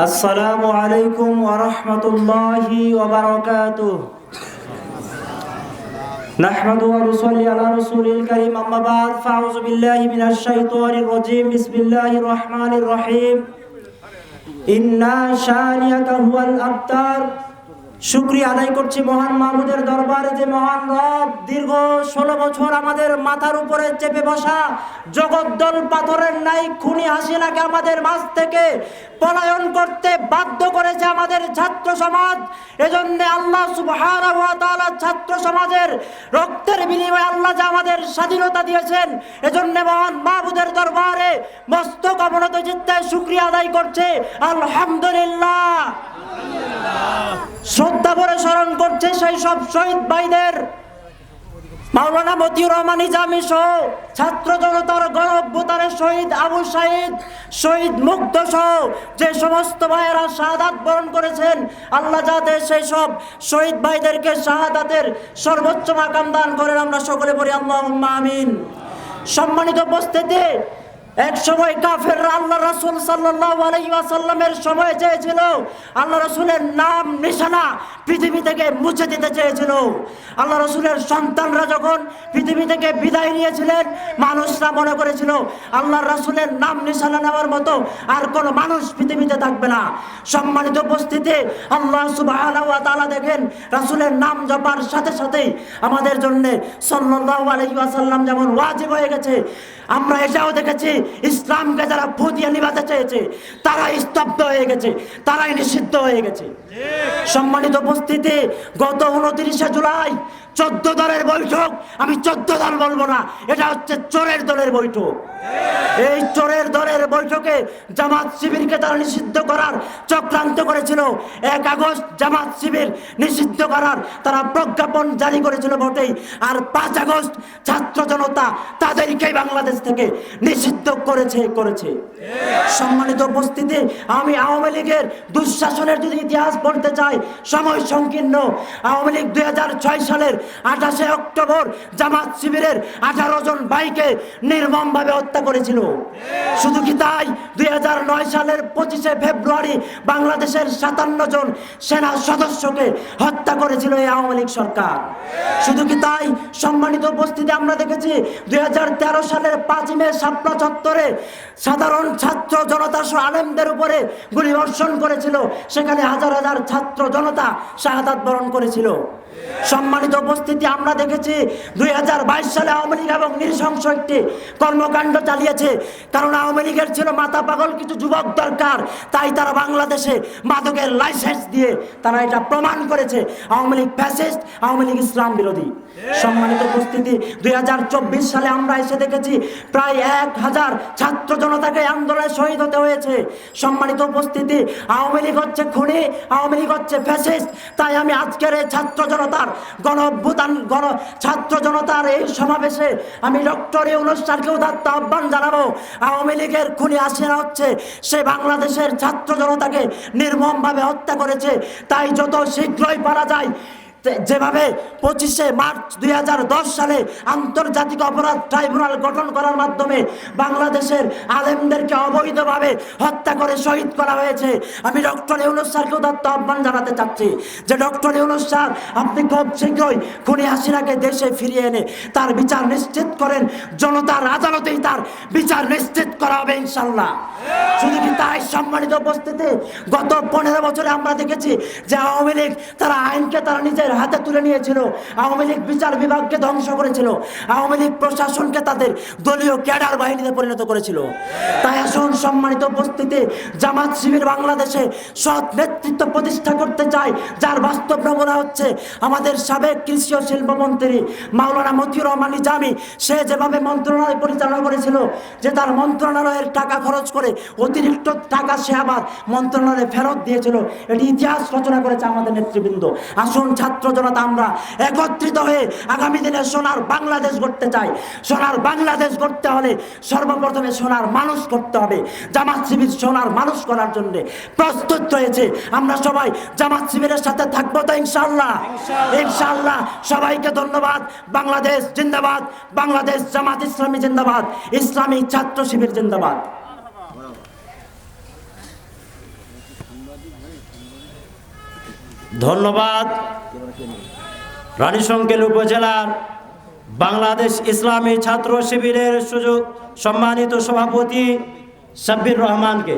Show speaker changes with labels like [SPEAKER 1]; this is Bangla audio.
[SPEAKER 1] السلام عليكم ورحمة الله وبركاته نحمد ونصلي على رسول الكريم أما بعد فأعوذ بالله من الشيطان الرجيم بسم الله الرحمن الرحيم إنا شانيك هو الأبتر শুক্রিয়া আদায় করছি মহান মাহমুদের দরবারে যে মহান রব দীর্ঘ ষোলো বছর আমাদের মাথার উপরে চেপে বসা জগদ্দল পাথরের নাই খুনি হাসিনাকে আমাদের মাঝ থেকে পলায়ন করতে বাধ্য করেছে আমাদের ছাত্র সমাজ। এজন্য আল্লাহ সুবহানাহু ছাত্র সমাজের রক্তের বিনিময়ে আল্লাহ যে আমাদের স্বাধীনতা দিয়েছেন, এজন্য মহান মাহমুদের দরবারে মস্তক অবনত চিত্তে শুক্রিয়া আদায় করছে। আলহামদুলিল্লাহ। শ্রদ্ধা ভরে স্মরণ করছে সেই সব শহীদ ভাইদের। মাওলানা মতিউর রহমান ইজামি সহ ছাত্র জনতার গণভূতারের শহীদ আবু সাইদ, শহীদ মুগ্ধ সহ যে সমস্ত ভাইয়েরা শাহাদাত বরণ করেছেন, আল্লাহ যাতে সেই সব শহীদ ভাইদেরকে শাহাদাতের সর্বোচ্চ মাকাম দান করেন, আমরা সকলে বলি আল্লাহ আমিন। সম্মানিত উপস্থিতি এক সময় কাফেররা আল্লাহ রাসূল ওয়াসাল্লামের সময় চেয়েছিল। আল্লাহ রাসূলের নাম, নিশানা পৃথিবী থেকে মুছে দিতে চেয়েছিল। আল্লাহ রসুলের সন্তানরা যখন পৃথিবী থেকে বিদায় নিয়েছিলেন, মানুষরা মনে করেছিল আল্লাহ রাসূলের নাম, নিশানা নেওয়ার মতো আর কোনো মানুষ পৃথিবীতে থাকবে না। সম্মানিত উপস্থিতি, আল্লাহ তাআলা দেখেন, রাসূলের নাম জপার সাথে সাথেই আমাদের জন্যে সাল্লাল্লাহু আলাইহি ওয়াসাল্লাম যেমন ওয়াজিব হয়ে গেছে, আমরা এটাও দেখেছি ইসলামকে যারা ফুটিয়ে নিবাতে চেয়েছে তারা স্তব্ধ হয়ে গেছে তারাই নিষিদ্ধ হয়ে গেছে। সম্মানিত উপস্থিতি, গত উনত্রিশে জুলাই চোদ্দ দলের বৈঠক। আমি চোদ্দ দল বলব না, এটা হচ্ছে চোরের দলের বৈঠক। এই চোরের দলের বৈঠকে জামাত শিবিরকে তারা নিষিদ্ধ করার চক্রান্ত করেছিল। এক আগস্ট জামাত শিবির নিষিদ্ধ করার তারা প্রজ্ঞাপন জারি করেছিল বটেই। আর পাঁচ আগস্ট ছাত্র জনতা তাদেরকেই বাংলাদেশ থেকে নিষিদ্ধ করেছে করেছে। সম্মানিত উপস্থিতি, আমি আওয়ামী লীগের দুঃশাসনের যদি ইতিহাস পড়তে চাই। সময় সংকীর্ণ। আওয়ামী লীগ দুই সালের আঠাশে অক্টোবর জামাত শিবিরের আঠারো জন ভাইকে নির্মমভাবে হত্যা করেছিল। শুধু কি তাই? দুই সালের পঁচিশে ফেব্রুয়ারি বাংলাদেশের সাতান্ন জন সেনা সদস্যকে হত্যা করেছিল এই আওয়ামী লীগ সরকার। শুধু কি তাই? সম্মানিত উপস্থিতি আমরা দেখেছি, দুই হাজার তেরো সালের পাঁচই মে শাপলা চত্বরে সাধারণ ছাত্র জনতা আলেমদের উপরে গুলি বর্ষণ করেছিল। সেখানে হাজার হাজার ছাত্র জনতা শাহাদাত বরণ করেছিল। সম্মানিত উপস্থিতি, আমরা দেখেছি দুই হাজার বাইশ সালে আওয়ামী লীগ এবং নৃশংস একটি কর্মকাণ্ড চালিয়েছে। কারণ আওয়ামী লীগের ছিল মাথা পাগল, কিছু যুবক দরকার। তাই তারা বাংলাদেশে মাদকের লাইসেন্স দিয়ে তারা এটা প্রমাণ করেছে। আওয়ামী লীগ ফ্যাসিস্ট, আওয়ামী লীগ ইসলাম বিরোধী। সম্মানিত উপস্থিতি, দুই হাজার চব্বিশ সালে আমরা এসে দেখেছি প্রায় এক হাজার ছাত্র জনতাকে আন্দোলনে শহীদ হতে হয়েছে। সম্মানিত উপস্থিতি, আওয়ামী লীগ হচ্ছে খুনি, আওয়ামী লীগ হচ্ছে ফ্যাসিস্ট। তাই আমি আজকের এই ছাত্র জনতার গণ অভ্যুত্থান গণ ছাত্র জনতার এই সমাবেশে আমি ডক্টর ইউনুস স্যারকে উদাত্ত আহ্বান জানাব। আওয়ামী লীগের খুনি আসেনা হচ্ছে, সে বাংলাদেশের ছাত্র জনতাকে নির্মমভাবে হত্যা করেছে। তাই যত শীঘ্রই পারা যায় যেভাবে পঁচিশে মার্চ দুই হাজার দশ সালে আন্তর্জাতিক অপরাধ ট্রাইব্যুনাল গঠন করার মাধ্যমে বাংলাদেশের আলেমদেরকে অবৈধভাবে হত্যা করে শহীদ করা হয়েছে, আমি ডক্টর ইউনুস স্যারকে উদাত্ত আহ্বান জানাতে চাচ্ছি যে ডক্টর ইউনুস স্যার, আপনি খুব শীঘ্রই খুনি হাসিনাকে দেশে ফিরিয়ে এনে তার বিচার নিশ্চিত করেন, জনতার আদালতেই তার বিচার নিশ্চিত করা হবে ইনশাল্লাহ শুধু কি তাই সম্মানিত উপস্থিতি? গত পনেরো বছরে আমরা দেখেছি যে আওয়ামী লীগ তারা আইনকে তারা নিজের হাতে তুলে নিয়েছিল, আওয়ামী লীগ বিচার বিভাগকে ধ্বংস করেছিল, আওয়ামী লীগ প্রশাসনকে তাদের দলীয় ক্যাডার বাহিনীতে পরিণত করেছিল। তাই আসুন সম্মানিত উপস্থিতি, জামাত শিবির বাংলাদেশে সৎ নেতৃত্ব প্রতিষ্ঠা করতে চায়, যার বাস্তব নমুনা হচ্ছে আমাদের সাবেক কৃষি ও শিল্পমন্ত্রী মাওলানা মতিউর রহমান জামি সে যেভাবে মন্ত্রণালয় পরিচালনা করেছিল যে তার মন্ত্রণালয়ের টাকা খরচ করে অতিরিক্ত টাকা সে আবার মন্ত্রণালয়ে ফেরত দিয়েছিল এটি ইতিহাস রচনা করেছে আমাদের নেতৃবৃন্দ। আসুন ছাত্র জনতা আমরা একত্রিত হয়ে আগামী দিনে সোনার বাংলাদেশ গড়তে চাই। সোনার বাংলাদেশ গড়তে হলে সর্বপ্রথমে সোনার মানুষ করতে হবে। জামাত শিবির সোনার মানুষ করার জন্য প্রস্তুত রয়েছে আমরা সবাই জামাত শিবিরের সাথে থাকব তো ইনশাল্লাহ ইনশাল্লাহ সবাইকে ধন্যবাদ। বাংলাদেশ জিন্দাবাদ। বাংলাদেশ জামাত ইসলামী জিন্দাবাদ, ইসলামী ছাত্র শিবির জিন্দাবাদ। ধন্যবাদ। রানীশঙ্কেল উপজেলার বাংলাদেশ ইসলামী ছাত্র শিবিরের সুযোগ সম্মানিত সভাপতি সাব্বির রহমানকে।